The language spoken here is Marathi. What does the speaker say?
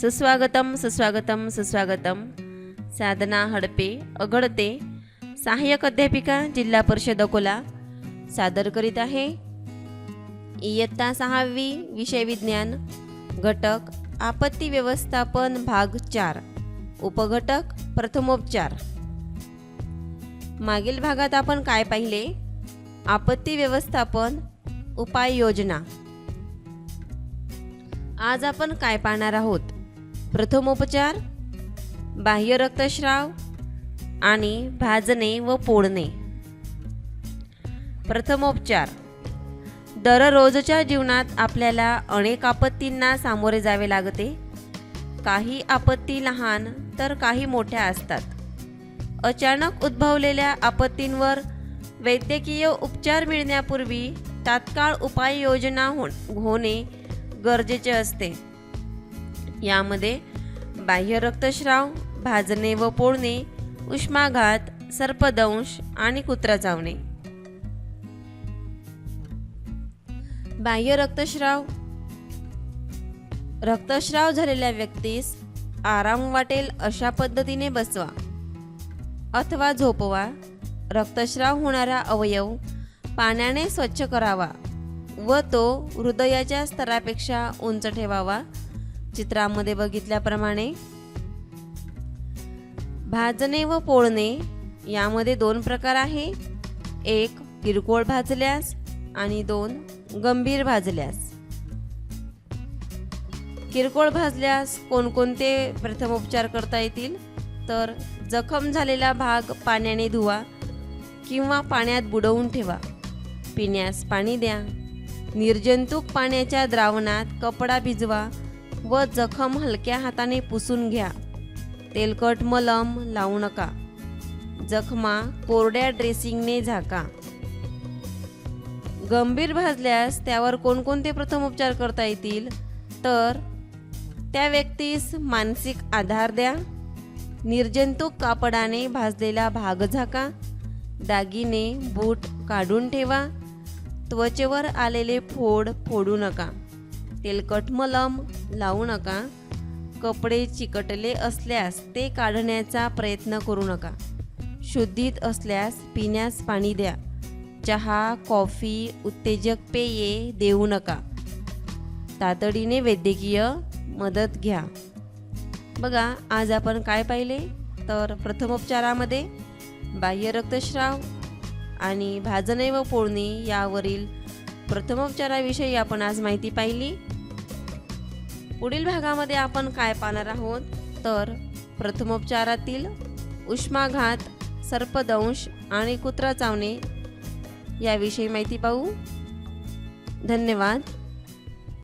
सुस्वागतम सुस्वागतम सुस्वागतम. साधना हडपे अगडते सहाय्यक अध्यापिका जिल्हा परिषद अकोला. सादर करीत आहे. इयत्ता सहावी विषय विज्ञान. घटक आपत्ती व्यवस्थापन भाग चार. उपघटक प्रथमोपचार. मागील भागात आपण काय पाहिले? आपत्ती व्यवस्थापन उपाययोजना. आज आपण काय पाहणार आहोत? प्रथमोपचार बाह्य रक्तस्राव आणि भाजणे व पोळणे प्रथमोपचार. दररोजच्या जीवनात आपल्याला अनेक आपत्तींना सामोरे जावे लागते. काही आपत्ती लहान तर काही मोठ्या असतात. अचानक उद्भवलेल्या आपत्तींवर वैद्यकीय उपचार मिळण्यापूर्वी तात्काळ उपाययोजना हो होणे गरजेचे असते. यामध्ये बाह्य रक्तस्राव भाजणे व पोळणे उष्माघात सर्पदंश आणि कुत्रा चावणे बाह्य रक्तस्राव रक्तस्राव झालेल्या व्यक्तीस आराम वाटेल अशा पद्धतीने बसवा. अथवा झोपवा. रक्तस्राव होणारा अवयव पाण्याने स्वच्छ करावा व तो हृदयाच्या स्तरापेक्षा उंच ठेवावा. चित्रामध्ये बघितल्याप्रमाणे भाजणे व पोळणे यामध्ये दोन प्रकार आहे. एक किरकोळ भाजल्यास आणि दोन गंभीर भाजल्यास. किरकोळ भाजल्यास कोणकोणते प्रथमोपचार करता येतील? तर जखम झालेला भाग पाण्याने धुवा किंवा पाण्यात बुडवून ठेवा. पिण्यास पाणी द्या. निर्जंतुक पाण्याच्या द्रावणात कपडा भिजवा. व जखम हलक्या हाताने पुसून घ्या. तेलकट मलम लावू नका. जखमा कोरड्या ड्रेसिंगने झाका. गंभीर भाजल्यास त्यावर कोणकोणते प्रथम उपचार करता येतील? तर त्या व्यक्तीस मानसिक आधार द्या. निर्जंतुक कापडाने भाजलेला भाग झाका. दागिने बूट काढून ठेवा. त्वचेवर आलेले फोड फोडू नका. तेलकट मलम लावू नका. कपडे चिकटले असल्यास ते काढण्याचा प्रयत्न करू नका. शुद्धीत असल्यास पिण्यास पाणी द्या. चहा कॉफी उत्तेजक पेये देऊ नका. तातडीने वैद्यकीय मदत घ्या. बघा आज आपण काय पाहिले? तर प्रथमोपचारामध्ये बाह्य रक्तस्राव आणि भाजणे व पोळणी यावरील प्रथमोपचाराविषयी आपण आज माहिती पाहिली. पुढील भागामध्ये आपण काय पाहणार आहोत? तर प्रथमोपचारातील उष्माघात सर्पदंश आणि कुत्रा चावणे याविषयी माहिती पाहू. धन्यवाद.